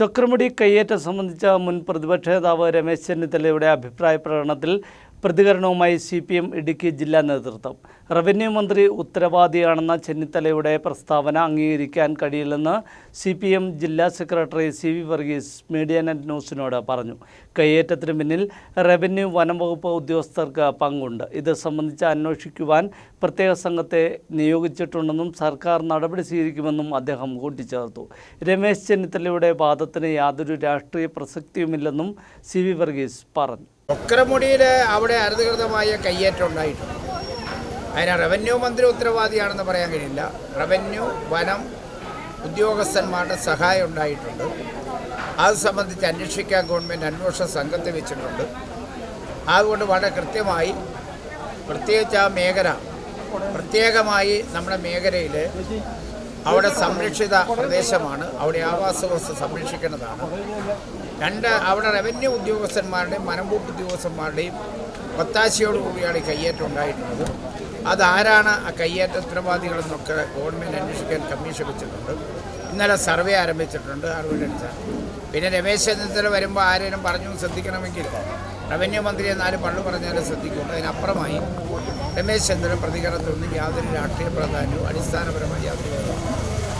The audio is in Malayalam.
ചക്രമുടി കയ്യേറ്റം സംബന്ധിച്ച മുൻ പ്രതിപക്ഷ നേതാവ് രമേശ് ചെന്നിത്തലയുടെ അഭിപ്രായ പ്രകടനത്തിൽ പ്രതികരണവുമായി സി പി എം ഇടുക്കി ജില്ലാ നേതൃത്വം. റവന്യൂ മന്ത്രി ഉത്തരവാദിയാണെന്ന ചെന്നിത്തലയുടെ പ്രസ്താവന അംഗീകരിക്കാൻ കഴിയില്ലെന്ന് സി പി എം ജില്ലാ secretary C V Varghese media net ന്യൂസിനോട് പറഞ്ഞു. കയ്യേറ്റത്തിന് പിന്നിൽ റവന്യൂ വനംവകുപ്പ് ഉദ്യോഗസ്ഥർക്ക് പങ്കുണ്ട്. ഇത് സംബന്ധിച്ച് അന്വേഷിക്കുവാൻ പ്രത്യേക സംഘത്തെ നിയോഗിച്ചിട്ടുണ്ടെന്നും സർക്കാർ നടപടി സ്വീകരിക്കുമെന്നും അദ്ദേഹം കൂട്ടിച്ചേർത്തു. രമേശ് ചെന്നിത്തലയുടെ വാദത്തിന് യാതൊരു രാഷ്ട്രീയ പ്രസക്തിയുമില്ലെന്നും സി വി വർഗീസ് പറഞ്ഞു. ഒക്കരമുടിയിൽ അവിടെ അനധികൃതമായ കയ്യേറ്റം ഉണ്ടായിട്ടുണ്ട്. അതിന് റവന്യൂ മന്ത്രി ഉത്തരവാദിയാണെന്ന് പറയാൻ കഴിയില്ല. റവന്യൂ വനം ഉദ്യോഗസ്ഥന്മാരുടെ സഹായം ഉണ്ടായിട്ടുണ്ട്. അത് സംബന്ധിച്ച് അന്വേഷിക്കാൻ ഗവൺമെന്റ് അന്വേഷണ സംഘത്തെ വെച്ചിട്ടുണ്ട്. അതുകൊണ്ട് വളരെ കൃത്യമായി പ്രത്യേകിച്ച് ആ മേഖല പ്രത്യേകമായി നമ്മുടെ മേഖലയിൽ അവിടെ സംരക്ഷിത പ്രദേശമാണ്. അവിടെ ആവാസ വ്യവസ്ഥ സംരക്ഷിക്കേണ്ടതാണ്. രണ്ട് അവിടെ റവന്യൂ ഉദ്യോഗസ്ഥന്മാരുടെയും വനംവകുപ്പ് ഉദ്യോഗസ്ഥന്മാരുടെയും ഒത്താശയോടുകൂടിയാണ് ഈ കയ്യേറ്റം ഉണ്ടായിട്ടുള്ളത് അതാരാണ് ആ കയ്യേറ്റ ഉത്തരവാദികളെന്നൊക്കെ ഗവൺമെന്റ് അന്വേഷിക്കാൻ കമ്മീഷൻ വെച്ചിട്ടുണ്ട്. ഇന്നലെ സർവേ ആരംഭിച്ചിട്ടുണ്ട്. അറിവിന്റെ അടിസ്ഥാനം പിന്നെ രമേശ് ചെന്നിത്തല വരുമ്പോൾ ആരേലും പറഞ്ഞു ശ്രദ്ധിക്കണമെങ്കിൽ റവന്യൂ മന്ത്രി എന്നാലും പള്ളു പറഞ്ഞാലും ശ്രദ്ധിക്കുള്ളൂ അതിനപ്പുറമായി രമേശ് ചന്ദ്രൻ പ്രതികരണത്തിൽ നിന്ന് യാതൊരു രാഷ്ട്രീയ പ്രാധാന്യവും അടിസ്ഥാനപരമായി യാതൊരു